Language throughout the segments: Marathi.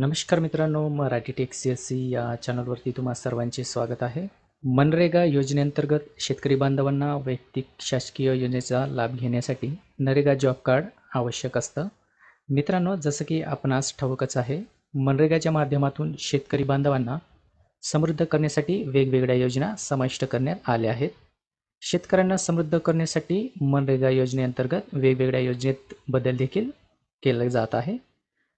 नमस्कार मित्रांनो Marathi tech C S C या चॅनलवरती तुम्हा सर्वांचे स्वागत आहे. मनरेगा योजनेअंतर्गत शेतकरी बांधवांना वैयक्तिक शासकीय योजनेचा लाभ घेण्यासाठी नरेगा जॉब कार्ड आवश्यक असतं. मित्रांनो जसं की आपणास ठाऊकच आहे मनरेगाच्या माध्यमातून शेतकरी बांधवांना समृद्ध करण्यासाठी वेगवेगळ्या योजना समाविष्ट करण्यात आल्या आहेत. शेतकऱ्यांना समृद्ध करण्यासाठी मनरेगा योजनेअंतर्गत वेगवेगळ्या योजनेत बदल देखील केला जात आहे.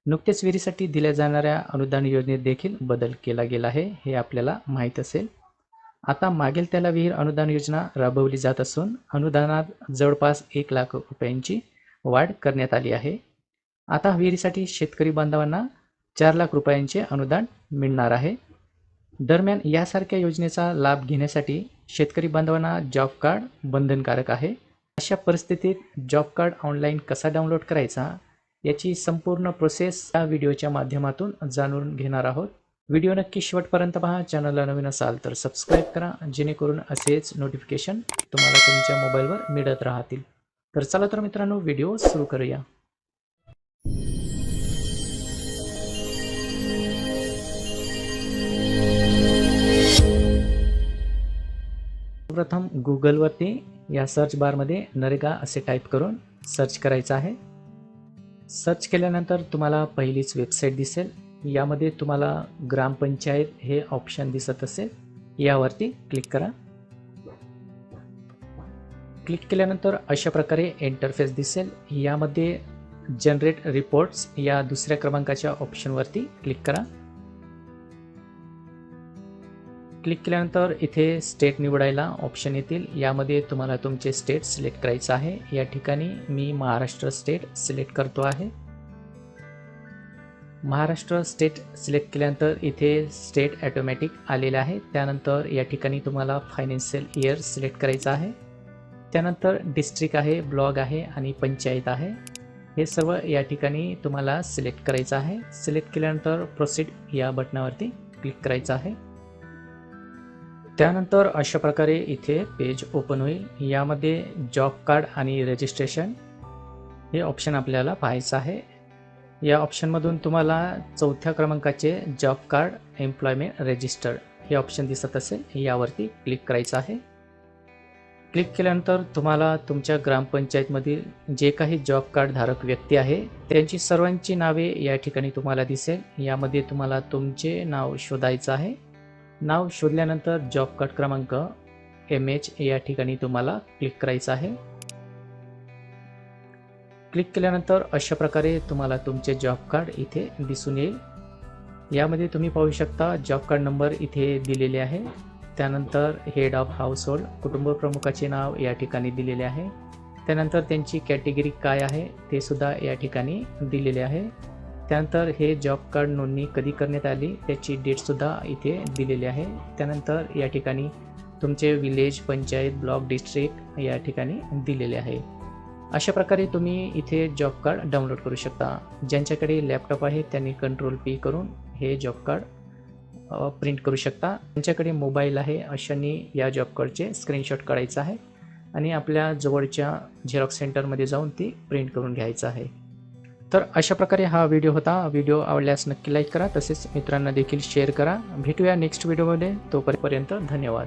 नुकतेच विहिरीसाठी दिल्या जाणाऱ्या अनुदान योजनेत देखील बदल केला गेला आहे हे आपल्याला माहीत असेल. आता मागील त्याला विहीर अनुदान योजना राबवली जात असून अनुदानात जवळपास एक लाख रुपयांची वाढ करण्यात आली आहे. आता विहिरीसाठी शेतकरी बांधवांना चार लाख रुपयांचे अनुदान मिळणार आहे. दरम्यान यासारख्या योजनेचा लाभ घेण्यासाठी शेतकरी बांधवांना जॉब कार्ड बंधनकारक आहे. अशा परिस्थितीत जॉब कार्ड ऑनलाईन कसा डाउनलोड करायचा याची संपूर्ण प्रोसेस या व्हिडिओच्या माध्यमातून जाणून घेणार आहोत. व्हिडिओ नक्की शेवटपर्यंत पहा. चॅनलला नवीन असाल तर सबस्क्राईब करा. जेणेकरून असेच नोटिफिकेशन तुम्हाला तुमच्या मोबाईलवर मिळत राहतील. तर चला तर मित्रांनो व्हिडिओ सुरू करूया. प्रथम गुगलवरती या सर्च बारमध्ये नरेगा असे टाईप करून सर्च करायचं आहे. सर्च केल्यानंतर तुम्हाला पहिलीच वेबसाईट दिसेल. यामध्ये तुम्हाला ग्रामपंचायत हे ऑप्शन दिसत असेल. यावरती क्लिक करा. क्लिक केल्यानंतर अशा प्रकारे इंटरफेस दिसेल. यामध्ये जनरेट रिपोर्ट्स या दुसऱ्या क्रमांकाच्या ऑप्शनवरती क्लिक करा. क्लिक केल्यानंतर इथे स्टेट निवडायला ऑप्शन येतील. यामध्ये तुम्हाला तुमचे स्टेट सिलेक्ट करायचं आहे. या ठिकाणी मी महाराष्ट्र स्टेट सिलेक्ट करतो आहे. महाराष्ट्र स्टेट सिलेक्ट केल्यानंतर इथे स्टेट ॲटोमॅटिक आलेलं आहे. त्यानंतर या ठिकाणी तुम्हाला फायनान्शियल इयर सिलेक्ट करायचं आहे. त्यानंतर डिस्ट्रिक्ट आहे ब्लॉग आहे आणि पंचायत आहे. हे सर्व या ठिकाणी तुम्हाला सिलेक्ट करायचं आहे. सिलेक्ट केल्यानंतर प्रोसीड या बटनावरती क्लिक करायचं आहे. त्यानंतर अशा प्रकारे इथे पेज ओपन होईल. यामध्ये जॉब कार्ड आणि रजिस्ट्रेशन हे ऑप्शन आपल्याला पाहायचं आहे. या ऑप्शनमधून तुम्हाला चौथ्या क्रमांकाचे जॉब कार्ड एम्प्लॉयमेंट रजिस्टर हे ऑप्शन दिसत असेल. यावरती क्लिक करायचं आहे. क्लिक केल्यानंतर तुम्हाला तुमच्या ग्रामपंचायतमधील जे काही जॉब कार्ड धारक व्यक्ती आहे त्यांची सर्वांची नावे या ठिकाणी तुम्हाला दिसेल. यामध्ये तुम्हाला तुमचे नाव शोधायचं आहे. नाव शोधल्यानंतर जॉब कार्ड क्रमांक एम एच या ठिकाणी तुम्हाला क्लिक करायचं आहे. क्लिक केल्यानंतर अशा प्रकारे तुम्हाला तुमचे जॉब कार्ड इथे दिसून येईल. यामध्ये तुम्ही पाहू शकता जॉब कार्ड नंबर इथे दिलेले आहे. त्यानंतर हेड ऑफ हाऊस होल्ड कुटुंब प्रमुखाचे नाव या ठिकाणी दिलेले आहे. त्यानंतर त्यांची कॅटेगरी काय आहे ते सुद्धा या ठिकाणी दिलेले आहे. त्यानंतर हे जॉब कार्ड नोंदणी कधी करण्यात आली त्याची डेटसुद्धा इथे दिलेली आहे. त्यानंतर या ठिकाणी तुमचे विलेज पंचायत ब्लॉक डिस्ट्रिक्ट या ठिकाणी दिलेले आहे. अशा प्रकारे तुम्ही इथे जॉब कार्ड डाउनलोड करू शकता. ज्यांच्याकडे लॅपटॉप आहे त्यांनी कंट्रोल पी करून हे जॉब कार्ड प्रिंट करू शकता. ज्यांच्याकडे मोबाईल आहे अशांनी या जॉब कार्डचे स्क्रीनशॉट काढायचं आहे आणि आपल्या जवळच्या झेरॉक्स सेंटरमध्ये जाऊन ती प्रिंट करून घ्यायचं आहे. तर अशा प्रकारे हा व्हिडिओ होता. व्हिडिओ आवडल्यास नक्की लाईक करा. तसेच मित्रांना देखील शेअर करा. भेटूया नेक्स्ट व्हिडिओमध्ये तोपर्यंत धन्यवाद.